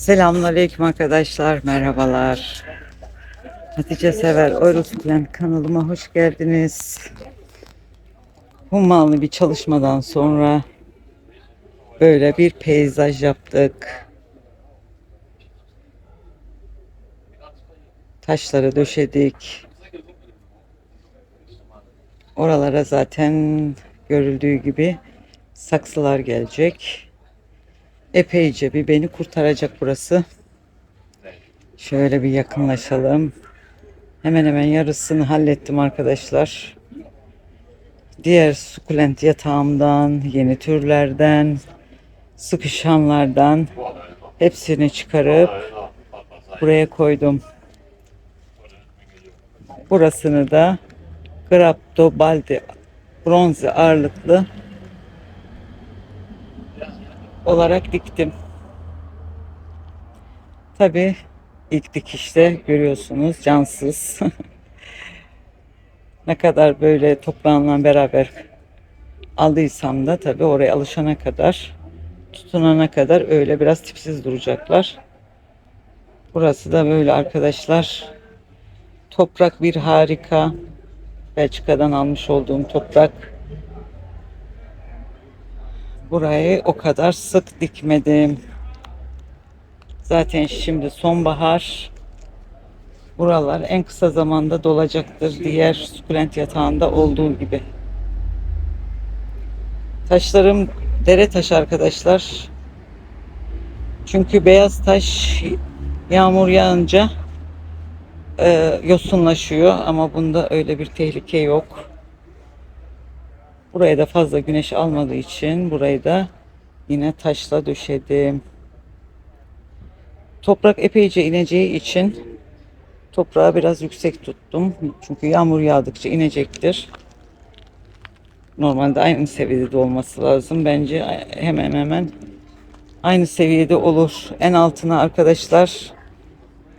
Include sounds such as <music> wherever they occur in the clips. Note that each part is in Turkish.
Selamünaleyküm arkadaşlar, merhabalar. Hatice Sever Eurosplen kanalıma hoş geldiniz. Hummalı bir çalışmadan sonra böyle bir peyzaj yaptık. Taşları döşedik. Oralara zaten görüldüğü gibi saksılar gelecek. Epeyce bir beni kurtaracak burası. Şöyle bir yakınlaşalım. Hemen hemen yarısını hallettim arkadaşlar. Diğer sukulent yatağımdan, yeni türlerden, sıkışanlardan hepsini çıkarıp buraya koydum. Burasını da Grapto Baldi bronze ağırlıklı olarak diktim. Tabi ilk dikişte görüyorsunuz cansız. <laughs> ne kadar böyle toprağımla beraber aldıysam da tabi oraya alışana kadar tutunana kadar öyle biraz tipsiz duracaklar. Burası da böyle arkadaşlar. Toprak bir harika. Belçika'dan almış olduğum toprak. Burayı o kadar sık dikmedim. Zaten şimdi sonbahar. Buralar en kısa zamanda dolacaktır. Diğer sukulent yatağında olduğu gibi. Taşlarım dere taşı arkadaşlar. Çünkü beyaz taş yağmur yağınca e, yosunlaşıyor ama bunda öyle bir tehlike yok. Buraya da fazla güneş almadığı için burayı da yine taşla döşedim. Toprak epeyce ineceği için toprağı biraz yüksek tuttum. Çünkü yağmur yağdıkça inecektir. Normalde aynı seviyede olması lazım. Bence hemen hemen aynı seviyede olur. En altına arkadaşlar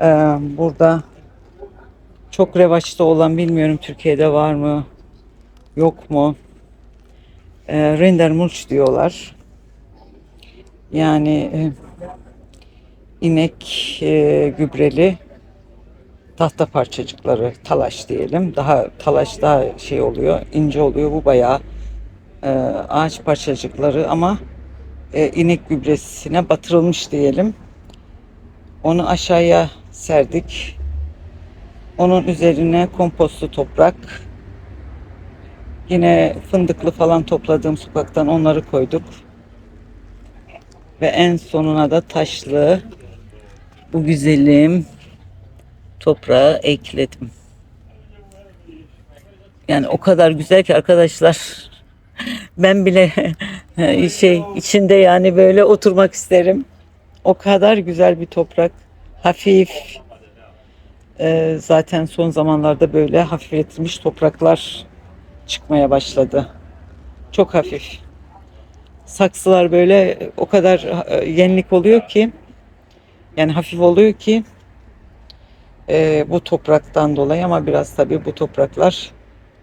e, burada çok revaçta olan bilmiyorum Türkiye'de var mı yok mu e, render diyorlar. Yani e, inek e, gübreli tahta parçacıkları talaş diyelim. Daha talaş daha şey oluyor, ince oluyor. Bu bayağı e, ağaç parçacıkları ama e, inek gübresine batırılmış diyelim. Onu aşağıya serdik. Onun üzerine kompostlu toprak, Yine fındıklı falan topladığım sokaktan onları koyduk. Ve en sonuna da taşlı bu güzelim toprağı ekledim. Yani o kadar güzel ki arkadaşlar <laughs> ben bile <laughs> şey içinde yani böyle oturmak isterim. O kadar güzel bir toprak. Hafif. Ee, zaten son zamanlarda böyle hafifletilmiş topraklar çıkmaya başladı. Çok hafif. Saksılar böyle o kadar e, yenilik oluyor ki yani hafif oluyor ki e, bu topraktan dolayı ama biraz tabii bu topraklar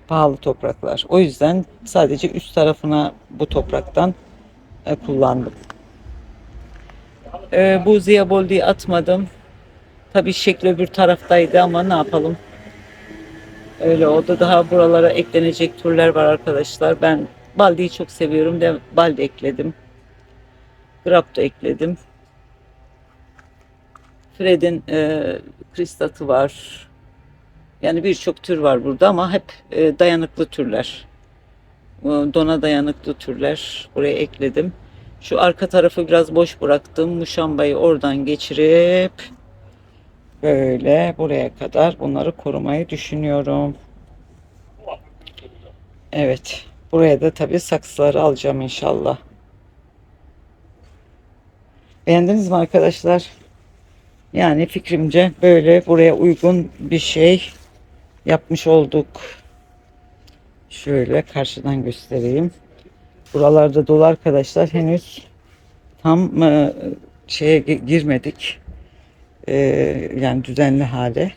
pahalı topraklar. O yüzden sadece üst tarafına bu topraktan e, kullandım. E, bu Ziyaboldi'yi atmadım. Tabii şekli öbür taraftaydı ama ne yapalım. Öyle oldu. Daha buralara eklenecek türler var arkadaşlar. Ben baldiyi çok seviyorum. De baldi ekledim. Grap da ekledim. Fred'in e, kristatı var. Yani birçok tür var burada ama hep e, dayanıklı türler. E, Dona dayanıklı türler. Buraya ekledim. Şu arka tarafı biraz boş bıraktım. Muşambayı oradan geçirip böyle buraya kadar bunları korumayı düşünüyorum. Evet. Buraya da tabii saksıları alacağım inşallah. Beğendiniz mi arkadaşlar? Yani fikrimce böyle buraya uygun bir şey yapmış olduk. Şöyle karşıdan göstereyim. Buralarda dolu arkadaşlar henüz tam e, şeye girmedik. E, yani düzenli hale.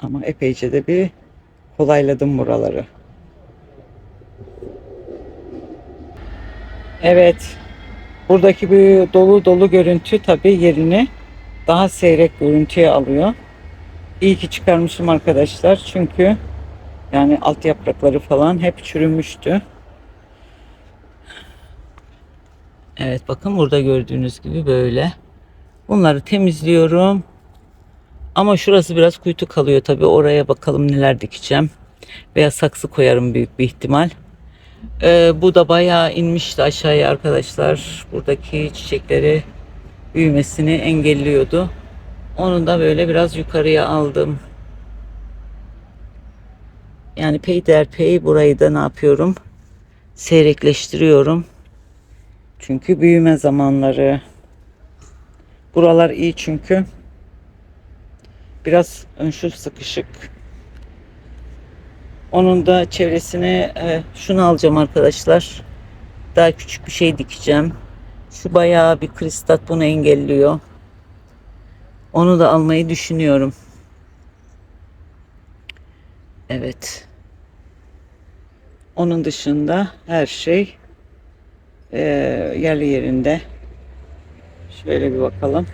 Ama epeyce de bir kolayladım buraları. Evet. Buradaki bir dolu dolu görüntü tabii yerini daha seyrek görüntüye alıyor. İyi ki çıkarmışım arkadaşlar çünkü yani alt yaprakları falan hep çürümüştü. Evet bakın burada gördüğünüz gibi böyle. Bunları temizliyorum. Ama şurası biraz kuytu kalıyor tabii. Oraya bakalım neler dikeceğim. Veya saksı koyarım büyük bir ihtimal. Ee, bu da bayağı inmişti aşağıya arkadaşlar. Buradaki çiçekleri büyümesini engelliyordu. Onu da böyle biraz yukarıya aldım. Yani peyderpey burayı da ne yapıyorum? Seyrekleştiriyorum. Çünkü büyüme zamanları. Buralar iyi çünkü. Biraz şu sıkışık. Onun da çevresine e, şunu alacağım arkadaşlar. Daha küçük bir şey dikeceğim. Şu bayağı bir kristat bunu engelliyor. Onu da almayı düşünüyorum. Evet. Onun dışında her şey e, yerli yerinde. Şöyle bir bakalım.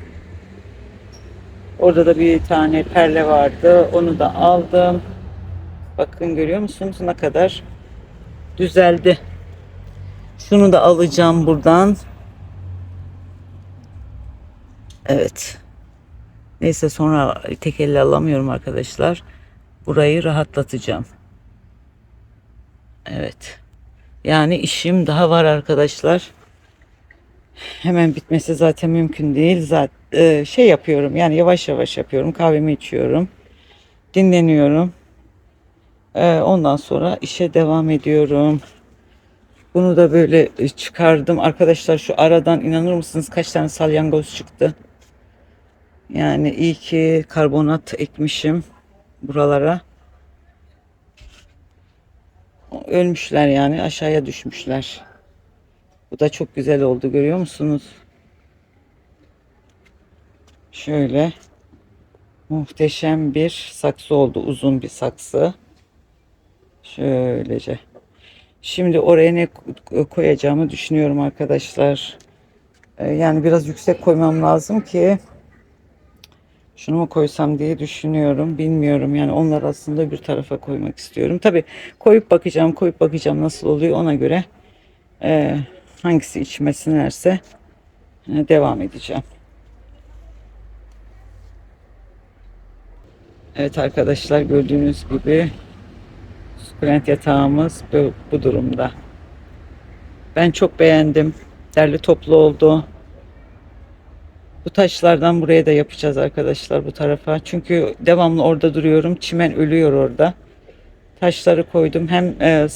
Orada da bir tane perle vardı. Onu da aldım. Bakın görüyor musunuz ne kadar düzeldi. Şunu da alacağım buradan. Evet. Neyse sonra tek elle alamıyorum arkadaşlar. Burayı rahatlatacağım. Evet. Yani işim daha var arkadaşlar. Hemen bitmesi zaten mümkün değil. Zaten şey yapıyorum. Yani yavaş yavaş yapıyorum. Kahvemi içiyorum. Dinleniyorum. E, ondan sonra işe devam ediyorum. Bunu da böyle çıkardım. Arkadaşlar şu aradan inanır mısınız kaç tane salyangoz çıktı. Yani iyi ki karbonat ekmişim buralara. Ölmüşler yani aşağıya düşmüşler. Bu da çok güzel oldu görüyor musunuz? Şöyle muhteşem bir saksı oldu. Uzun bir saksı. Şöylece. Şimdi oraya ne koyacağımı düşünüyorum arkadaşlar. Ee, yani biraz yüksek koymam lazım ki şunu mu koysam diye düşünüyorum. Bilmiyorum yani onlar aslında bir tarafa koymak istiyorum. Tabi koyup bakacağım, koyup bakacağım nasıl oluyor ona göre e, hangisi içime sinerse e, devam edeceğim. Evet arkadaşlar gördüğünüz gibi sukulent yatağımız bu, bu durumda. Ben çok beğendim. Derli toplu oldu. Bu taşlardan buraya da yapacağız arkadaşlar bu tarafa. Çünkü devamlı orada duruyorum. Çimen ölüyor orada. Taşları koydum. Hem e,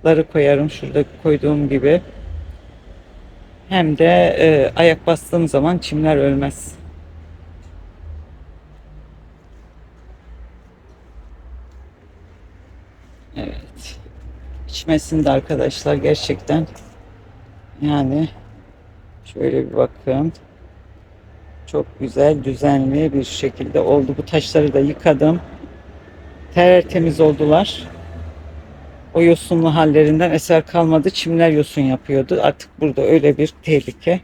saksıları koyarım şurada koyduğum gibi. Hem de e, ayak bastığım zaman çimler ölmez. Evet. İçmesinde arkadaşlar gerçekten yani şöyle bir bakın. Çok güzel, düzenli bir şekilde oldu. Bu taşları da yıkadım. Tertemiz oldular. O yosunlu hallerinden eser kalmadı. Çimler yosun yapıyordu. Artık burada öyle bir tehlike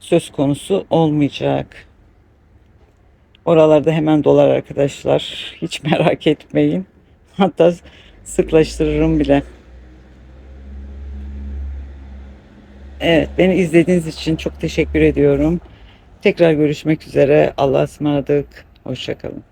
söz konusu olmayacak. Oralarda hemen dolar arkadaşlar. Hiç <laughs> merak etmeyin. Hatta sıklaştırırım bile. Evet, beni izlediğiniz için çok teşekkür ediyorum. Tekrar görüşmek üzere. Allah'a ısmarladık. Hoşçakalın.